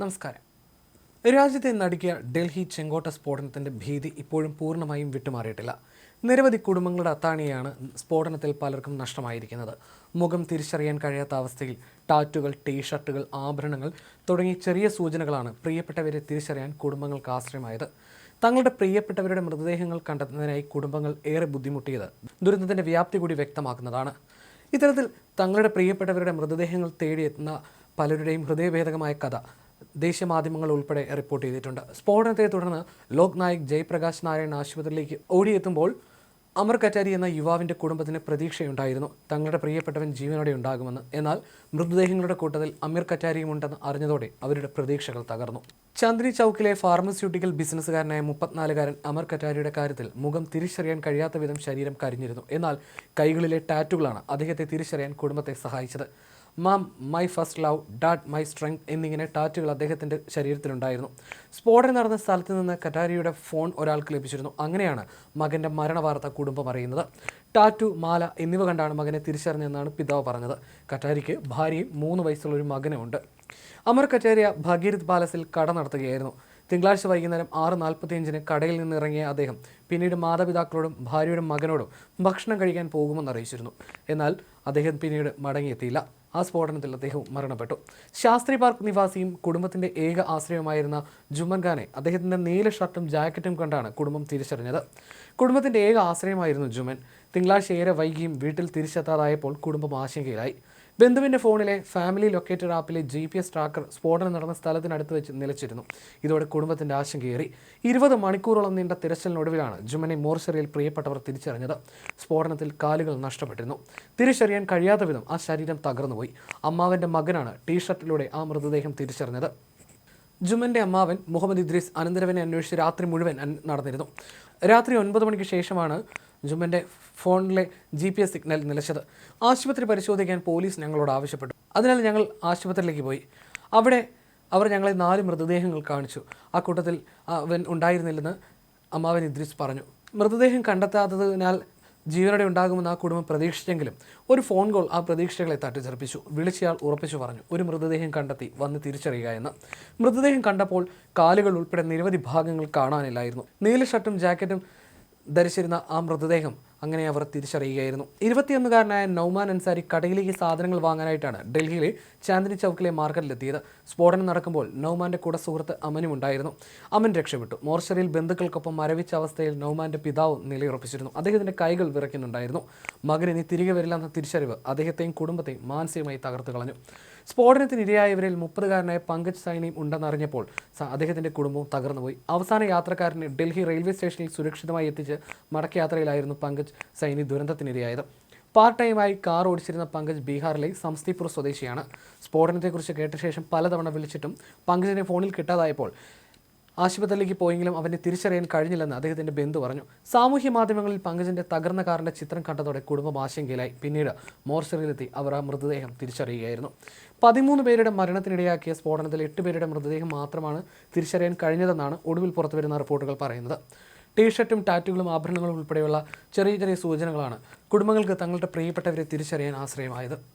നമസ്കാരം. രാജ്യത്തെ നടുക്കിയ ഡൽഹി ചെങ്കോട്ട സ്ഫോടനത്തിന്റെ ഭീതി ഇപ്പോഴും പൂർണമായും വിട്ടുമാറിയിട്ടില്ല. നിരവധി കുടുംബങ്ങളുടെ അത്താണിയാണ് സ്ഫോടനത്തിൽ പലർക്കും നഷ്ടമായിരിക്കുന്നത്. മുഖം തിരിച്ചറിയാൻ കഴിയാത്ത അവസ്ഥയിൽ ടാറ്റുകൾ ടീഷർട്ടുകൾ ആഭരണങ്ങൾ തുടങ്ങിയ ചെറിയ സൂചനകളാണ് പ്രിയപ്പെട്ടവരെ തിരിച്ചറിയാൻ കുടുംബങ്ങൾക്ക് ആശ്രയമായത്. തങ്ങളുടെ പ്രിയപ്പെട്ടവരുടെ മൃതദേഹങ്ങൾ കണ്ടെത്തുന്നതിനായി കുടുംബങ്ങൾ ഏറെ ബുദ്ധിമുട്ടിയത് ദുരന്തത്തിന്റെ വ്യാപ്തി കൂടി വ്യക്തമാക്കുന്നതാണ്. ഇത്തരത്തിൽ തങ്ങളുടെ പ്രിയപ്പെട്ടവരുടെ മൃതദേഹങ്ങൾ തേടിയെത്തുന്ന പലരുടെയും ഹൃദയഭേദകമായ കഥ ദേശീയ മാധ്യമങ്ങൾ ഉൾപ്പെടെ റിപ്പോർട്ട് ചെയ്തിട്ടുണ്ട്. സ്ഫോടനത്തെ തുടർന്ന് ലോക് നായക് ജയപ്രകാശ് നാരായൺ ആശുപത്രിയിലേക്ക് ഓടിയെത്തുമ്പോൾ അമർ കറ്റാരി എന്ന യുവാവിന്റെ കുടുംബത്തിന് പ്രതീക്ഷയുണ്ടായിരുന്നു. തങ്ങളുടെ പ്രിയപ്പെട്ടവൻ ജീവനോടെ ഉണ്ടാകുമെന്ന്. എന്നാൽ മൃതദേഹങ്ങളുടെ കൂട്ടത്തിൽ അമീർ കറ്റാരിയും ഉണ്ടെന്ന് അറിഞ്ഞതോടെ അവരുടെ പ്രതീക്ഷകൾ തകർന്നു. ചന്ദ്രി ചൗക്കിലെ ഫാർമസ്യൂട്ടിക്കൽ ബിസിനസ്സുകാരനായ മുപ്പത്തിനാലുകാരൻ അമർ കറ്റാരിയുടെ കാര്യത്തിൽ മുഖം തിരിച്ചറിയാൻ കഴിയാത്ത വിധം ശരീരം കരിഞ്ഞിരുന്നു. എന്നാൽ കൈകളിലെ ടാറ്റുകളാണ് അദ്ദേഹത്തെ തിരിച്ചറിയാൻ കുടുംബത്തെ സഹായിച്ചത്. Mom my first love dad my strength എന്നിങ്ങനെ ടാറ്റുകൾ അദ്ദേഹത്തിന്റെ ശരീരത്തിലുണ്ടായിരുന്നു. സ്ഫോടനം നടന്ന സ്ഥലത്ത് നിന്ന് കറ്റാരിയുടെ ഫോൺ ഒരാൾക്ക് ലഭിച്ചിരുന്നു. അങ്ങനെയാണ് മകന്റെ മരണവാർത്ത കുടുംബം അറിയുന്നത്. ടാറ്റു മാല എന്നിവ കണ്ടാണ് മകനെ തിരിച്ചറിഞ്ഞതെന്നാണ് പിതാവ് പറഞ്ഞത്. കറ്റാരിക്ക് ഭാര്യയും മൂന്ന് വയസ്സുള്ള ഒരു മകനുമുണ്ട്. അമർ കറ്റാരിയ ഭഗീരഥ് പാലസിൽ കട നടത്തുകയായിരുന്നു. തിങ്കളാഴ്ച വൈകുന്നേരം ആറ് നാൽപ്പത്തിയഞ്ചിന് കടയിൽ നിന്ന് ഇറങ്ങിയ അദ്ദേഹം പിന്നീട് മാതാപിതാക്കളോടും ഭാര്യയുടെ മകനോടും ഭക്ഷണം കഴിക്കാൻ പോകുമെന്ന് അറിയിച്ചിരുന്നു. എന്നാൽ അദ്ദേഹം പിന്നീട് മടങ്ങിയെത്തിയില്ല. ആ സ്ഫോടനത്തിൽ അദ്ദേഹം മരണപ്പെട്ടു. ശാസ്ത്രി പാർക്ക് നിവാസിയും കുടുംബത്തിന്റെ ഏക ആശ്രയമായിരുന്ന ജുമൻ ഖാനെ അദ്ദേഹത്തിന്റെ നീല ഷർട്ടും ജാക്കറ്റും കണ്ടാണ് കുടുംബം തിരിച്ചറിഞ്ഞത്. കുടുംബത്തിന്റെ ഏക ആശ്രയമായിരുന്നു ജുമൻ. തിങ്കളാഴ്ച ഏറെ വൈകിയും വീട്ടിൽ തിരിച്ചെത്താതായപ്പോൾ കുടുംബം ആശങ്കയിലായി. ബന്ധുവിന്റെ ഫോണിലെ ഫാമിലി ലൊക്കേറ്റഡ് ആപ്പിലെ ജി പി എസ് ട്രാക്കർ സ്ഫോടനം നടന്ന സ്ഥലത്തിനടുത്ത് വെച്ച് നിലച്ചിരുന്നു. ഇതോടെ കുടുംബത്തിന്റെ ആശങ്കയേറി ഇരുപത് മണിക്കൂറോളം നീണ്ട തിരച്ചിലിനൊടുവിലാണ് ജുമനെ മോർച്ചറിയിൽ പ്രിയപ്പെട്ടവർ തിരിച്ചറിഞ്ഞത്. സ്ഫോടനത്തിൽ കാലുകൾ നഷ്ടപ്പെട്ടിരുന്നു. തിരിച്ചറിയാൻ കഴിയാത്ത വിധം ആ ശരീരം തകർന്നുപോയി. അമ്മാവന്റെ മകനാണ് ടീഷർട്ടിലൂടെ ആ മൃതദേഹം തിരിച്ചറിഞ്ഞത്. ജുമന്റെ അമ്മാവൻ മുഹമ്മദ് ഇദ്രീസ് അനന്തരവനെ അന്വേഷിച്ച് രാത്രി മുഴുവൻ നടന്നിരുന്നു. രാത്രി ഒൻപത് മണിക്ക് ശേഷമാണ് ജുമന്റെ ഫോണിലെ ജി പി എസ് സിഗ്നൽ നിലച്ചത്. ആശുപത്രി പരിശോധിക്കാൻ പോലീസ് ഞങ്ങളോട് ആവശ്യപ്പെട്ടു. അതിനാൽ ഞങ്ങൾ ആശുപത്രിയിലേക്ക് പോയി. അവിടെ അവർ ഞങ്ങളെ നാല് മൃതദേഹങ്ങൾ കാണിച്ചു. ആ കൂട്ടത്തിൽ അവൻ ഉണ്ടായിരുന്നില്ലെന്ന് അമ്മാവൻ ഇദ്രിസ് പറഞ്ഞു. മൃതദേഹം കണ്ടെത്താത്തതിനാൽ ജീവനോടെ ഉണ്ടാകുമെന്ന് ആ കുടുംബം പ്രതീക്ഷിച്ചെങ്കിലും ഒരു ഫോൺ കോൾ ആ പ്രതീക്ഷകളെ തട്ടിച്ചെറിപ്പിച്ചു വിളിച്ചയാൾ ഉറപ്പിച്ചു പറഞ്ഞു ഒരു മൃതദേഹം കണ്ടെത്തി വന്ന് തിരിച്ചറിയുക എന്ന്. മൃതദേഹം കണ്ടപ്പോൾ കാലുകൾ ഉൾപ്പെടെ നിരവധി ഭാഗങ്ങൾ കാണാനില്ലായിരുന്നു. നീല ഷർട്ടും ജാക്കറ്റും ധരിച്ചിരുന്ന ആ മൃതദേഹം അങ്ങനെ അവർ തിരിച്ചറിയുകയായിരുന്നു. ഇരുപത്തിയൊന്നുകാരനായ നൗമാൻ അൻസാരി കടയിലേക്ക് സാധനങ്ങൾ വാങ്ങാനായിട്ടാണ് ഡൽഹിയിലെ ചാന്ദിനി ചൗക്കിലെ മാർക്കറ്റിലെത്തിയത്. സ്ഫോടനം നടക്കുമ്പോൾ നൗമാന്റെ കൂടെ സുഹൃത്ത് അമനും ഉണ്ടായിരുന്നു. അമൻ രക്ഷപ്പെട്ടു. മോർച്ചറിയിൽ ബന്ധുക്കൾക്കൊപ്പം മരവിച്ച അവസ്ഥയിൽ നൗമാന്റെ പിതാവ് നിലയുറപ്പിച്ചിരുന്നു. അദ്ദേഹത്തിന്റെ കൈകൾ വിറയ്ക്കുന്നുണ്ടായിരുന്നു. മകൻ ഇനി തിരികെ വരില്ലെന്ന തിരിച്ചറിവ് അദ്ദേഹത്തെയും കുടുംബത്തെയും മാനസികമായി തകർത്തു കളഞ്ഞു സ്ഫോടനത്തിന് ഇരയായവരിൽ മുപ്പതുകാരനായ പങ്കജ് സൈനിയും ഉണ്ടെന്നറിഞ്ഞപ്പോൾ അദ്ദേഹത്തിന്റെ കുടുംബവും തകർന്നുപോയി അവസാന യാത്രക്കാരനെ ഡൽഹി റെയിൽവേ സ്റ്റേഷനിൽ സുരക്ഷിതമായി എത്തിച്ച് മടക്കയാത്രയിലായിരുന്നു പങ്കജ് സൈനി ദുരന്തത്തിനിരയായത്. പാർട്ട് ടൈമായി കാർ ഓടിച്ചിരുന്ന പങ്കജ് ബീഹാറിലെ സംസ്തിപൂർ സ്വദേശിയാണ്. സ്ഫോടനത്തെക്കുറിച്ച് കേട്ട ശേഷം പലതവണ വിളിച്ചിട്ടും പങ്കജിനെ ഫോണിൽ കിട്ടാതായപ്പോൾ ആശുപത്രിയിലേക്ക് പോയെങ്കിലും അവനെ തിരിച്ചറിയാൻ കഴിഞ്ഞില്ലെന്ന് അദ്ദേഹത്തിന്റെ ബന്ധു പറഞ്ഞു. സാമൂഹ്യ മാധ്യമങ്ങളിൽ പങ്കജിന്റെ തകർന്ന കാറിന്റെ ചിത്രം കണ്ടതോടെ കുടുംബം ആശങ്കയിലായി. പിന്നീട് മോർച്ചറിയിലെത്തി അവർ ആ മൃതദേഹം തിരിച്ചറിയുകയായിരുന്നു. പതിമൂന്ന് പേരുടെ മരണത്തിനിടയാക്കിയ സ്ഫോടനത്തിൽ എട്ട് പേരുടെ മൃതദേഹം മാത്രമാണ് തിരിച്ചറിയാൻ കഴിഞ്ഞതെന്നാണ് ഒടുവിൽ പുറത്തുവരുന്ന റിപ്പോർട്ടുകൾ പറയുന്നത്. ടീഷർട്ടും ടാറ്റുകളും ആഭരണങ്ങളും ഉൾപ്പെടെയുള്ള ചെറിയ ചെറിയ സൂചനകളാണ് കുടുംബങ്ങൾക്ക് തങ്ങളുടെ പ്രിയപ്പെട്ടവരെ തിരിച്ചറിയാൻ ആശ്രയമായത്.